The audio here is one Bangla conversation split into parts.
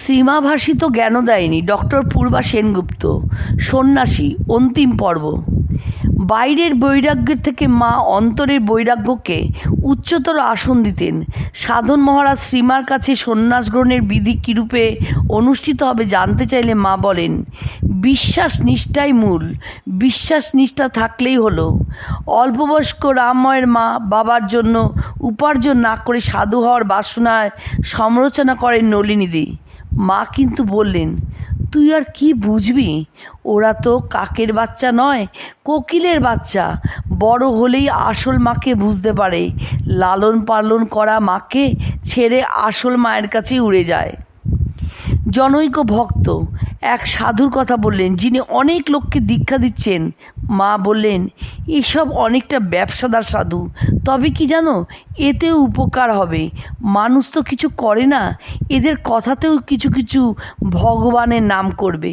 শ্রীমাভাসী তো জ্ঞান দেয়নি। ডক্টর পূর্বা সেনগুপ্ত। সন্ন্যাসী, অন্তিম পর্ব। বাইরের বৈরাগ্যের থেকে মা অন্তরের বৈরাগ্যকে উচ্চতর আসন দিতেন। সাধন মহারাজ শ্রীমার কাছে সন্ন্যাস গ্রহণের বিধি কীরূপে অনুষ্ঠিত হবে জানতে চাইলে মা বলেন, বিশ্বাস নিষ্ঠাই মূল। বিশ্বাস নিষ্ঠা থাকলেই হলো। অল্পবয়স্ক রামময়ের মা বাবার জন্য উপার্জন না করে সাধু হওয়ার বাসনায় সমালোচনা করেন নলিনীদি। মা কিন্তু বললেন, তুই আর কি বুঝবি? ওরা তো কাকের বাচ্চা নয়, কোকিলের বাচ্চা। বড় হলেই আসল মাকে বুঝতে পারে। লালন পালন করা মাকে ছেড়ে আসল মায়ের কাছেই উড়ে যায়। জনৈক ভক্ত। এক সাধুর কথা বললেন, যিনি অনেক লোককে দীক্ষা দিচ্ছেন। মা বললেন, এসব অনেকটা ব্যবসাদার সাধু। তবে কি জানো, এতেও উপকার হবে। মানুষ তো কিছু করে না, এদের কথাতেও কিছু কিছু ভগবানের নাম করবে।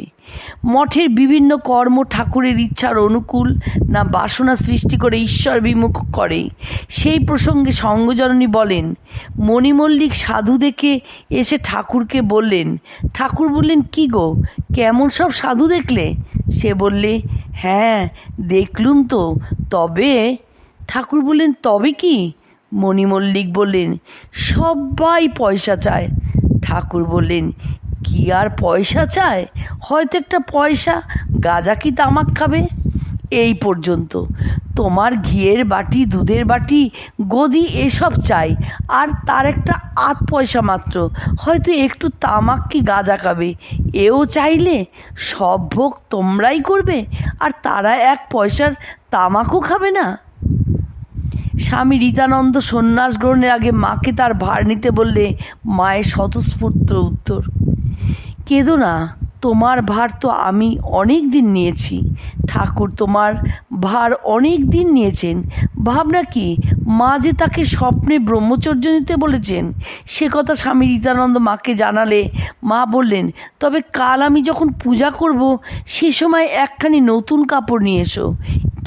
মঠের বিভিন্ন কর্ম ঠাকুরের ইচ্ছার অনুকূল না বাসনা সৃষ্টি করে ঈশ্বর বিমুখ করে। সেই প্রসঙ্গে সঙ্গজননী বলেন মণিমল্লিক সাধু দেখে এসে ঠাকুরকে বললেন, ঠাকুর বললেন, কি গো, কেমন সব সাধু দেখলে? সে বললে হ্যাঁ দেখলুম তো, তবে ঠাকুর বললেন, তবে কি? মণিমল্লিক বললেন সবাই পয়সা চায়। ঠাকুর বললেন, কি আর পয়সা চায়? হয়তো একটা পয়সা, গাজা কি তামাক খাবে? এই পর্যন্ত। তোমার ঘিয়ের বাটি, দুধের বাটি, গদি এসব চাই। আর তার একটা আধ পয়সা মাত্র। হয়তো একটু তামাক কি গাঁজা খাবে। এও চাইলে সব ভোগ তোমরাই করবে। আর তারা এক পয়সার তামাকও খাবে না। স্বামী রীতানন্দ সন্ন্যাস গ্রহণের আগে মাকে তার ভার নিতে বললে মায়ের স্বতঃস্ফূর্ত উত্তর, কেঁদো না তোমার ভার তো আমি অনেক দিন নিয়েছি। ঠাকুর তোমার ভার অনেক দিন নিয়েছেন। ভাবনা কি, মা যে তাকে স্বপ্নে ব্রহ্মচর্য নিতে বলেছেন, সে কথা স্বামী রীতানন্দ মাকে জানালে মা বললেন, তবে কাল আমি যখন পূজা করব, সে সময় একখানি নতুন কাপড় নিয়ে এসো।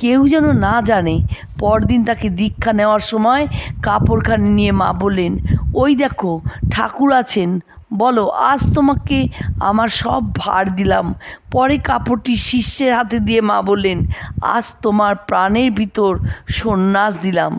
কেউ যেন না জানে, পরদিন তাকে দীক্ষা নেওয়ার সময় কাপড়খানি নিয়ে মা বললেন, ওই দেখো, ঠাকুর আছেন বলো, আজ তোমাকে আমার সব ভার দিলাম। পরে কাপড়টি শিষ্যের হাতে দিয়ে মা বললেন, আজ তোমার প্রাণের ভিতর সন্ন্যাস দিলাম।